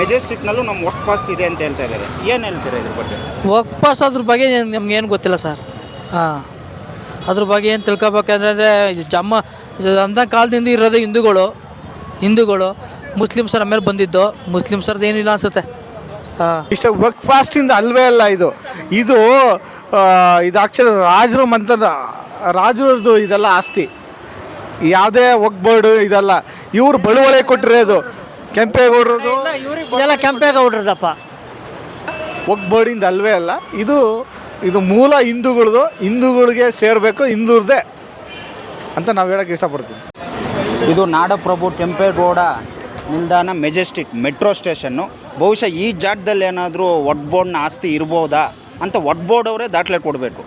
ಮೆಜೆಸ್ಟಿಕ್ನಲ್ಲೂ ನಮ್ಮ work past ಇದೆ ಅಂತ ಹೇಳ್ತಾ ಇದ್ದಾರೆ. ಏನು ಹೇಳ್ತೀರಾ ಇದ್ರ ಬಗ್ಗೆ? ವಾಪಸ್ ಅದ್ರ ಬಗ್ಗೆ ನಮ್ಗೆ ಏನು ಗೊತ್ತಿಲ್ಲ ಸರ್ ಹಾಂ. ಅದ್ರ ಬಗ್ಗೆ ಏನು ತಿಳ್ಕೊಬೇಕಂದ್ರೆ ಇದು ಜಮ್ಮ ಇದು ಅಂಥ ಕಾಲದಿಂದ ಇರೋದು ಹಿಂದೂಗಳು. ಹಿಂದೂಗಳು. ಮುಸ್ಲಿಮ್ಸರ ಮೇಲೆ ಬಂದಿದ್ದು. ಮುಸ್ಲಿಮ್ಸರ್ದು ಏನಿಲ್ಲ ಅನ್ಸುತ್ತೆ. ಹಾಂ. ಇಷ್ಟ ವರ್ಕ್ ಫಾಸ್ಟಿಂದ ಅಲ್ವೇ ಅಲ್ಲ ಇದು. ಇದು ಆ, ಇದು ಆ್ಯಕ್ಚುಲಿ ರಾಜರು ಮಂತ ರಾಜರದ್ದು ಇದೆಲ್ಲ ಆಸ್ತಿ. ಯಾವುದೇ ಒಗ್ಬೋರ್ಡು ಇದೆಲ್ಲ. ಇವ್ರು ಬಳುವಳಿ ಕೊಟ್ಟಿರೋದು ಕೆಂಪೇಗೌಡರದು? ಇದೆಲ್ಲ ಕೆಂಪೇಗೌಡ್ರದಪ್ಪ. ಒಗ್ಬೋಡಿಂದ ಅಲ್ವೇ ಅಲ್ಲ ಇದು ಇದು ಮೂಲ ಹಿಂದೂಗಳದು ಹಿಂದೂಗಳಿಗೆ ಸೇರಬೇಕು ಹಿಂದೂರ್ದೆ ಅಂತ ನಾವು ಹೇಳೋಕ್ಕೆ ಇಷ್ಟಪಡ್ತೀವಿ. ಇದು ನಾಡಪ್ರಭು ಕೆಂಪೇಗೌಡ ನಿಲ್ದಾಣ ಮೆಜೆಸ್ಟಿಕ್ ಮೆಟ್ರೋ ಸ್ಟೇಷನ್ನು. ಬಹುಶಃ ಈ ಜಾಗದಲ್ಲಿ ಏನಾದರೂ ಬೋರ್ಡ್ನ ಆಸ್ತಿ ಇರ್ಬೋದಾ ಅಂತ ಬೋರ್ಡ್ ಅವರೇ ದಾಖಲೆ ಕೊಡಬೇಕು.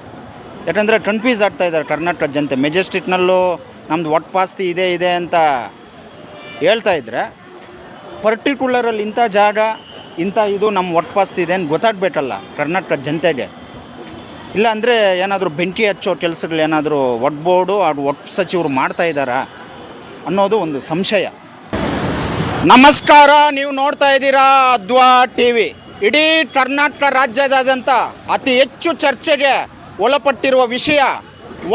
ಯಾಕಂದರೆ ಕನ್ಫ್ಯೂಸ್ ಆಗ್ತಾ ಇದ್ದಾರೆ ಕರ್ನಾಟಕ ಜನತೆ. ಮೆಜೆಸ್ಟಿಕ್ನಲ್ಲೂ ನಮ್ಮದು ಒಟ್ಟು ಪಾಸ್ತಿ ಇದೆ ಇದೆ ಅಂತ ಹೇಳ್ತಾ ಇದ್ದರೆ ಪರ್ಟಿಕ್ಯುಲರಲ್ಲಿ ಇಂಥ ಜಾಗ, ಇಂಥ ಇದು ನಮ್ಮ ಒಟ್ಟು ಪಾಸ್ತಿ ಇದೆ ಅಂತ ಗೊತ್ತಾಗಬೇಕಲ್ಲ ಕರ್ನಾಟಕ ಜನತೆಗೆ. ಇಲ್ಲ ಅಂದರೆ ಏನಾದರೂ ಬೆಂಕಿ ಹಚ್ಚೋ ಕೆಲಸಗಳು ಏನಾದರೂ ಒಡ್ಬೋರ್ಡು ಅದು ಒಟ್ಟು ಸಚಿವರು ಮಾಡ್ತಾ ಇದ್ದಾರಾ ಅನ್ನೋದು ಒಂದು ಸಂಶಯ. ನಮಸ್ಕಾರ, ನೀವು ನೋಡ್ತಾ ಇದ್ದೀರಾ ಅದ್ವಾ ಟಿ ವಿ ಇಡೀ ಕರ್ನಾಟಕ ರಾಜ್ಯದಾದ್ಯಂತ ಅತಿ ಹೆಚ್ಚು ಚರ್ಚೆಗೆ ಒಳಪಟ್ಟಿರುವ ವಿಷಯ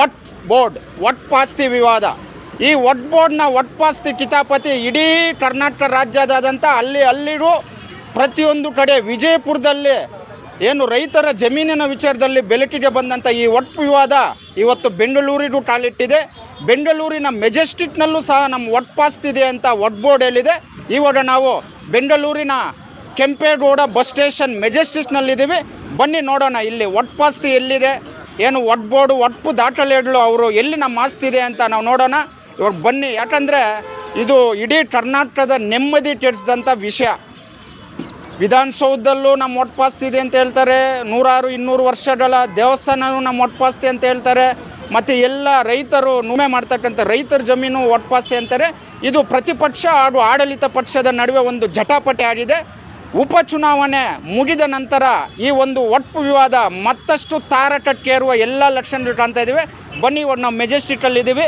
ಒಟ್ ಬೋರ್ಡ್ ಒಟ್ ಪಾಸ್ತಿ ವಿವಾದ. ಈ ಒಟ್ ಬೋರ್ಡ್ನ ಒಟ್ ಪಾಸ್ತಿ ಕಿತಾಪತಿ ಇಡೀ ಕರ್ನಾಟಕ ರಾಜ್ಯದಾದಂಥ ಅಲ್ಲಿ ಅಲ್ಲಿಗೂ ಪ್ರತಿಯೊಂದು ಕಡೆ ವಿಜಯಪುರದಲ್ಲಿ ಏನು ರೈತರ ಜಮೀನಿನ ವಿಚಾರದಲ್ಲಿ ಬೆಳಕಿಗೆ ಬಂದಂಥ ಈ ಒಟ್ಟು ವಿವಾದ ಇವತ್ತು ಬೆಂಗಳೂರಿಗೂ ಕಾಲಿಟ್ಟಿದೆ. ಬೆಂಗಳೂರಿನ ಮೆಜೆಸ್ಟಿಕ್ನಲ್ಲೂ ಸಹ ನಮ್ಮ ಒಟ್ಪಾಸ್ತಿದೆ ಅಂತ ಒಟ್ ಬೋರ್ಡ್ ಹೇಳಿದೆ. ಇವಾಗ ನಾವು ಬೆಂಗಳೂರಿನ ಕೆಂಪೇಗೌಡ ಬಸ್ ಸ್ಟೇಷನ್ ಮೆಜೆಸ್ಟಿಕ್ನಲ್ಲಿದ್ದೀವಿ. ಬನ್ನಿ ನೋಡೋಣ ಇಲ್ಲಿ ಒಟ್ಪಾಸ್ತಿ ಎಲ್ಲಿದೆ? ಏನು ಒಟ್ ಬೋರ್ಡು ಒಟ್ಟು ದಾಖಲೆಗಳು ಅವರು ಎಲ್ಲಿ ನಮ್ಮ ಆಸ್ತಿ ಇದೆ ಅಂತ ನಾವು ನೋಡೋಣ. ಇವಾಗ ಬನ್ನಿ, ಯಾಕಂದರೆ ಇದು ಇಡೀ ಕರ್ನಾಟಕದ ನೆಮ್ಮದಿ ಕೆಡಿಸಿದಂಥ ವಿಷಯ. ವಿಧಾನಸೌಧದಲ್ಲೂ ನಮ್ಮ ಒಟ್ಪಾಸ್ತಿ ಇದೆ ಅಂತ ಹೇಳ್ತಾರೆ, ನೂರಾರು ಇನ್ನೂರು ವರ್ಷಗಳ ದೇವಸ್ಥಾನವೂ ನಮ್ಮ ಒಟ್ಪಾಸ್ತಿ ಅಂತ ಹೇಳ್ತಾರೆ, ಮತ್ತು ಎಲ್ಲ ರೈತರು ನುಮೆ ಮಾಡ್ತಕ್ಕಂಥ ರೈತರ ಜಮೀನು ಒಟ್ಪಾಸ್ತಿ ಅಂತಾರೆ. ಇದು ಪ್ರತಿಪಕ್ಷ ಹಾಗೂ ಆಡಳಿತ ಪಕ್ಷದ ನಡುವೆ ಒಂದು ಜಟಾಪಟಿ ಆಗಿದೆ. ಉಪಚುನಾವಣೆ ಮುಗಿದ ನಂತರ ಈ ಒಂದು ಒಟ್ಟು ವಿವಾದ ಮತ್ತಷ್ಟು ತಾರಕಕ್ಕೇರುವ ಎಲ್ಲ ಲಕ್ಷಣಗಳು ಕಾಣ್ತಾ ಇದ್ದೀವಿ ಬನ್ನಿ, ಇವಾಗ ನಾವು ಮೆಜೆಸ್ಟಿಕಲ್ಲಿದ್ದೀವಿ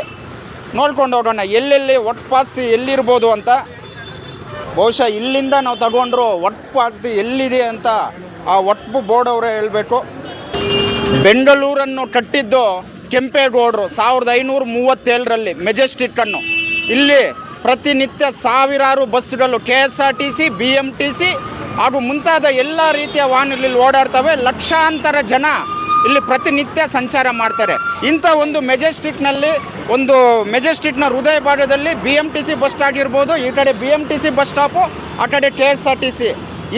ನೋಡ್ಕೊಂಡು ಹೋಗೋಣ, ಎಲ್ಲೆಲ್ಲಿ ಒಟ್ಪಾಸ್ತಿ ಎಲ್ಲಿರ್ಬೋದು ಅಂತ. ಬಹುಶಃ ಇಲ್ಲಿಂದ ನಾವು ತಗೊಂಡ್ರು ಒಟ್ಟು ಪಾಸ್ತಿ ಎಲ್ಲಿದೆ ಅಂತ ಆ ಒಟ್ಟು ಬೋರ್ಡ್ ಅವರೇ ಹೇಳಬೇಕು. ಬೆಂಗಳೂರನ್ನು ಕಟ್ಟಿದ್ದು ಕೆಂಪೇಗೌಡರು, ಸಾವಿರದ ಐನೂರ ಮೂವತ್ತೇಳರಲ್ಲಿ ಮೆಜೆಸ್ಟಿಕ್ಕನ್ನು ಇಲ್ಲಿ ಪ್ರತಿನಿತ್ಯ ಸಾವಿರಾರು ಬಸ್ಗಳು K S R T C, B M T C ಹಾಗೂ ಮುಂತಾದ ಎಲ್ಲ ರೀತಿಯ ವಾಹನಗಳಲ್ಲಿ ಓಡಾಡ್ತವೆ. ಲಕ್ಷಾಂತರ ಜನ ಇಲ್ಲಿ ಪ್ರತಿನಿತ್ಯ ಸಂಚಾರ ಮಾಡ್ತಾರೆ. ಇಂಥ ಒಂದು ಮೆಜೆಸ್ಟಿಕ್ನಲ್ಲಿ ಒಂದು ಮೆಜೆಸ್ಟಿಕ್ನ ಹೃದಯ ಭಾಗದಲ್ಲಿ B M T C bus stop ಇರ್ಬೋದು ಈ ಕಡೆ B M T C bus stop ಆ ಕಡೆ K S R T C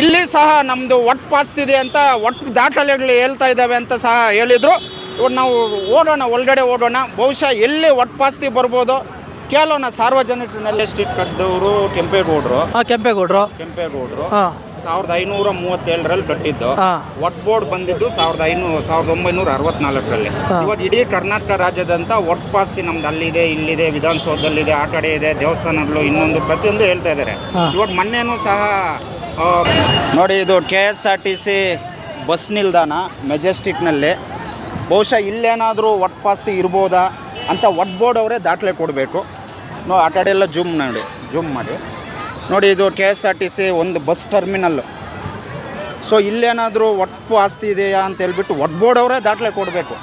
ಇಲ್ಲಿ ಸಹ ನಮ್ಮದು ಒಟ್ಟು ಪಾಸ್ತಿದೆ ಅಂತ ಒಟ್ಟು ದಾಖಲೆಗಳು ಹೇಳ್ತಾ ಇದ್ದಾವೆ ಅಂತ ಸಹ ಹೇಳಿದರು. ಇವಾಗ ನಾವು ಓಡೋಣ ಒಳಗಡೆ ಓಡೋಣ ಬಹುಶಃ ಎಲ್ಲಿ ಒಟ್ಟು ಪಾಸ್ತಿ ಬರ್ಬೋದು? ಕೇಳೋಣ ಸಾರ್ವಜನಿಕರಲ್ಲಿ ಸ್ಟ್ರೀಟ್ ಕಟ್ಟಿದವರು ಕೆಂಪೇಗೌಡರು ಕೆಂಪೇಗೌಡರು. ಕೆಂಪೇಗೌಡರು. ಹಾಂ ಸಾವಿರದ ಐನೂರ ಮೂವತ್ತೇಳರಲ್ಲಿ ಕಟ್ಟಿದ್ದು. ಒಟ್ ಬೋರ್ಡ್ ಬಂದಿದ್ದು ಸಾವಿರದ ಐನೂರು ಸಾವಿರದ ಒಂಬೈನೂರ ಅರವತ್ನಾಲ್ಕರಲ್ಲಿ. ಇವಾಗ ಇಡೀ ಕರ್ನಾಟಕ ರಾಜ್ಯದಂತ ಒಟ್ ಪಾಸಿ ನಮ್ದು ಅಲ್ಲಿದೆ ಇಲ್ಲಿದೆ ವಿಧಾನಸೌಧದಲ್ಲಿದೆ ಆ ಕಡೆ ಇದೆ ದೇವಸ್ಥಾನಗಳು ಇನ್ನೊಂದು ಪ್ರತಿಯೊಂದು ಹೇಳ್ತಾ ಇದ್ದಾರೆ. ಇವತ್ತು ಇವಾಗ ಮೊನ್ನೆನೂ ಸಹ ನೋಡಿ ಇದು K S R T C bus ನಿಲ್ದಾಣ ಮೆಜೆಸ್ಟಿಕ್ನಲ್ಲಿ ಬಹುಶಃ ಇಲ್ಲೇನಾದರೂ ಒಟ್ ಪಾಸ್ತಿ ಇರ್ಬೋದಾ ಅಂತ ಒಟ್ ಬೋರ್ಡ್ ಅವರೇ ದಾಖಲೆ ಕೊಡಬೇಕು. ನೋ ಆ ಕಡೆ ಎಲ್ಲ ಜೂಮ್ ಮಾಡಿ ಜೂಮ್ ಮಾಡಿ. ನೋಡಿ, ಇದು K S R T C ಒಂದು ಬಸ್ ಟರ್ಮಿನಲ್ ಸೊ ಇಲ್ಲೇನಾದರೂ ಒಟ್ಟು ಆಸ್ತಿ ಇದೆಯಾ ಅಂತ ಹೇಳ್ಬಿಟ್ಟು ಒಟ್ ಬೋರ್ಡ್ ಅವರೇ ದಾಖಲೆ ಕೊಡಬೇಕು.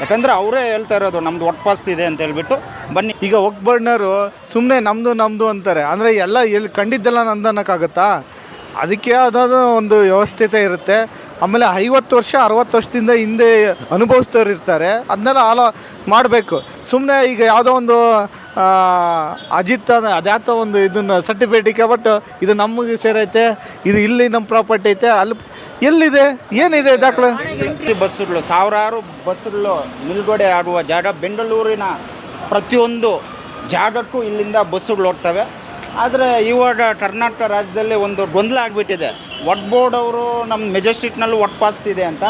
ಯಾಕಂದರೆ ಅವರೇ ಹೇಳ್ತಾ ಇರೋದು ಒಟ್ಟು ಆಸ್ತಿ ಇದೆ ಅಂತ ಹೇಳ್ಬಿಟ್ಟು ಬನ್ನಿ. ಈಗ ಒಗ್ಬಣ್ಣರು ಸುಮ್ಮನೆ ನಮ್ಮದು ನಮ್ಮದು ಅಂತಾರೆ. ಅಂದರೆ ಎಲ್ಲ ಎಲ್ಲಿ ಕಂಡಿದ್ದೆಲ್ಲ ನಂದು ಅನ್ನೋಕ್ಕಾಗತ್ತಾ ಅದಕ್ಕೆ ಅದಾದ ಒಂದು ವ್ಯವಸ್ಥಿತ ಇರುತ್ತೆ. ಆಮೇಲೆ ಐವತ್ತು ವರ್ಷ, ಅರವತ್ತು ವರ್ಷದಿಂದ ಹಿಂದೆ ಅನುಭವಿಸ್ತವ್ರು ಇರ್ತಾರೆ. ಅದನ್ನೆಲ್ಲ ಆಲೋ, ಮಾಡಬೇಕು. ಸುಮ್ಮನೆ ಈಗ ಯಾವುದೋ ಒಂದು ಅಜಿತ್ ಅದ್ಯಾತ ಒಂದು ಇದನ್ನು ಸರ್ಟಿಫಿಕೇಟಿಗೆ ಬಟ್ ಇದು ನಮಗೆ ಸೇರೈತೆ, ಇದು ಇಲ್ಲಿ ನಮ್ಮ ಪ್ರಾಪರ್ಟಿ ಐತೆ, ಅಲ್ಲಿ ಎಲ್ಲಿದೆ? ಏನಿದೆ ದಾಖಲೆ? ಬಸ್ಸುಗಳು, ಸಾವಿರಾರು ಬಸ್ಸುಗಳು ನಿಲುಗಡೆ ಆಡುವ ಜಾಗ ಬೆಂಗಳೂರಿನ ಪ್ರತಿಯೊಂದು ಜಾಗಕ್ಕೂ ಇಲ್ಲಿಂದ ಬಸ್ಸುಗಳು ಹೋಗ್ತವೆ. ಆದರೆ ಇವಾಗ ಕರ್ನಾಟಕ ರಾಜ್ಯದಲ್ಲಿ ಒಂದು ಗೊಂದಲ ಆಗಿಬಿಟ್ಟಿದೆ. ಒಟ್ ಬೋರ್ಡ್ ಅವರು ನಮ್ಮ ಮೆಜೆಸ್ಟಿಕ್ನಲ್ಲೂ ಒಟ್ಟು ಪಾಸ್ತಿದೆ ಅಂತ.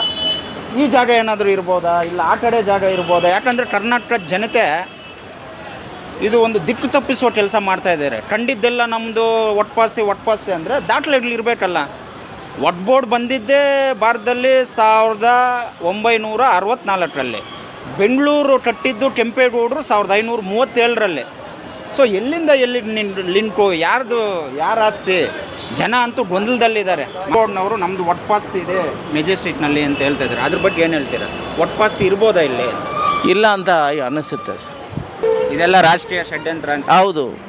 ಈ ಜಾಗ ಏನಾದರೂ ಇರ್ಬೋದಾ? ಇಲ್ಲ, ಆ ಕಡೆ ಜಾಗ ಇರ್ಬೋದಾ? ಯಾಕಂದರೆ ಕರ್ನಾಟಕ ಜನತೆ ಇದು ಒಂದು ದಿಕ್ಕು ತಪ್ಪಿಸುವ ಕೆಲಸ ಮಾಡ್ತಾ ಇದ್ದಾರೆ. ಕಂಡಿದ್ದೆಲ್ಲ ನಮ್ಮದು ಒಟ್ಪಾಸ್ತಿ ಒಟ್ಪಾಸ್ತಿ ಅಂದರೆ ದಾಖಲೆಗಳು ಇರಬೇಕಲ್ಲ. ಒಟ್ ಬೋರ್ಡ್ ಬಂದಿದ್ದೇ ಭಾರತದಲ್ಲಿ ಸಾವಿರದ ಒಂಬೈನೂರ ಅರವತ್ತ್ನಾಲ್ಕರಲ್ಲಿ ಬೆಂಗಳೂರು ಕಟ್ಟಿದ್ದು ಕೆಂಪೇಗೌಡರು ಸಾವಿರದ ಐನೂರ ಮೂವತ್ತೇಳರಲ್ಲಿ. ಸೊ ಎಲ್ಲಿಂದ ಎಲ್ಲಿ ನಿನ್ ಲಿಂಕು ಯಾರ್ದು ಯಾರ ಆಸ್ತಿ? ಜನ ಅಂತೂ ಗೊಂದಲದಲ್ಲಿದ್ದಾರೆ. ಬೋರ್ಡ್ನವರು ನಮ್ದು ಒಟ್ಪಾಸ್ತಿ ಇದೆ ಮೆಜೆಸ್ಟಿಕ್ನಲ್ಲಿ ಅಂತ ಹೇಳ್ತಾ ಇದ್ದಾರೆ. ಅದ್ರ ಬಗ್ಗೆ ಏನು ಹೇಳ್ತೀರಾ? ಒಟ್ಪಾಸ್ತಿ ಇರ್ಬೋದಾ ಇಲ್ಲಿ? ಇಲ್ಲ ಅಂತ ಅನಿಸುತ್ತೆ ಸರ್. ಇದೆಲ್ಲ ರಾಜಕೀಯ ಷಡ್ಯಂತ್ರ ಅಂತ. ಹೌದು.